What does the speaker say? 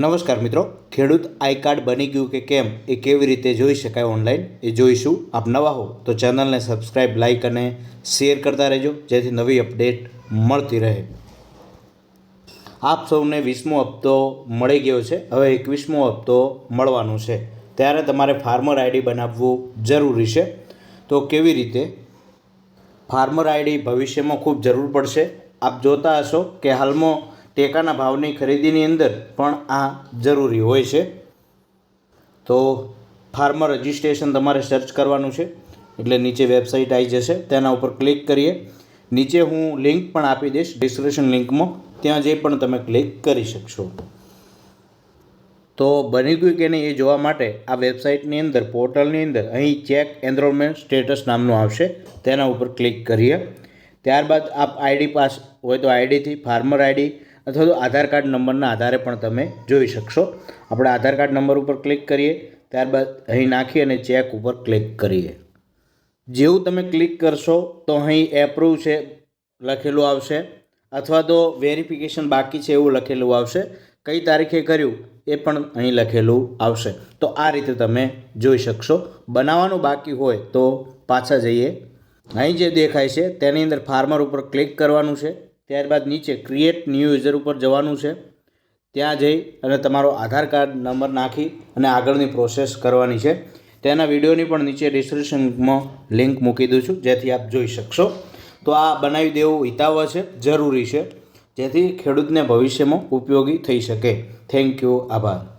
નમસ્કાર મિત્રો, ખેડૂત આઈ કાર્ડ બની ગયું કે કેમ, એ કેવી રીતે જોઈ શકાય ઓનલાઈન એ જોઈશું. આપ નવા હો તો ચેનલને સબસ્ક્રાઈબ લાઈક અને શેર કરતા રહેજો, જેથી નવી અપડેટ મળતી રહે. આપ સૌને વીસમો હપ્તો મળી ગયો છે. હવે એકવીસમો હપ્તો મળવાનો છે. ત્યારે તમારે ફાર્મર આઈડી બનાવવું જરૂરી છે. તો કેવી રીતે? ફાર્મર આઈડી ભવિષ્યમાં ખૂબ જરૂર પડશે. આપ જોતા હશો કે હાલમાં ટેકાના ભાવની ખરીદીની અંદર પણ આ જરૂરી હોય છે. તો ફાર્મર રજિસ્ટ્રેશન તમારે સર્ચ કરવાનું છે, એટલે નીચે વેબસાઇટ આવી જશે. તેના ઉપર ક્લિક કરીએ. નીચે હું લિંક પણ આપી દઈશ ડિસ્ક્રિપ્શન લિંકમાં. ત્યાં જઈ પણ તમે ક્લિક કરી શકશો. તો બની ગયું કે નહીં એ જોવા માટે આ વેબસાઇટની અંદર, પોર્ટલની અંદર અહીં ચેક એનરોલમેન્ટ સ્ટેટસ નામનું આવશે. તેના ઉપર ક્લિક કરીએ. ત્યારબાદ આપ આઈડી પાસ, હોય તો આઈડીથી ફાર્મર આઈડી અથવા તો આધાર કાર્ડ નંબરના આધારે પણ તમે જોઈ શકશો. આપણે આધાર કાર્ડ નંબર ઉપર ક્લિક કરીએ, ત્યારબાદ અહીં નાખી અને ચેક ઉપર ક્લિક કરીએ. જેવું તમે ક્લિક કરશો તો અહીં એપ્રુવ છે, લખેલું આવશે. અથવા તો વેરિફિકેશન બાકી છે એવું લખેલું આવશે. કઈ તારીખે કર્યું એ પણ અહીં લખેલું આવશે. તો આ રીતે તમે જોઈ શકશો. બનાવવાનું બાકી હોય તો પાછા જઈએ. અહીં જે દેખાય છે તેની અંદર ફાર્મર ઉપર ક્લિક કરવાનું છે. ત્યારબાદ નીચે ક્રિએટ ન્યૂ યુઝર ઉપર જવાનું છે. ત્યાં જઈ અને તમારો આધાર કાર્ડ નંબર નાખી અને આગળની પ્રોસેસ કરવાની છે. તેના વિડીયોની પણ નીચે ડિસ્ક્રિપ્શનમાં લિંક મૂકી દઉં છું, જેથી આપ જોઈ શકશો. તો આ બનાવી દેવું હિતાવહ છે, જરૂરી છે, જેથી ખેડૂતને ભવિષ્યમાં ઉપયોગી થઈ શકે. થેન્ક યુ આભાર.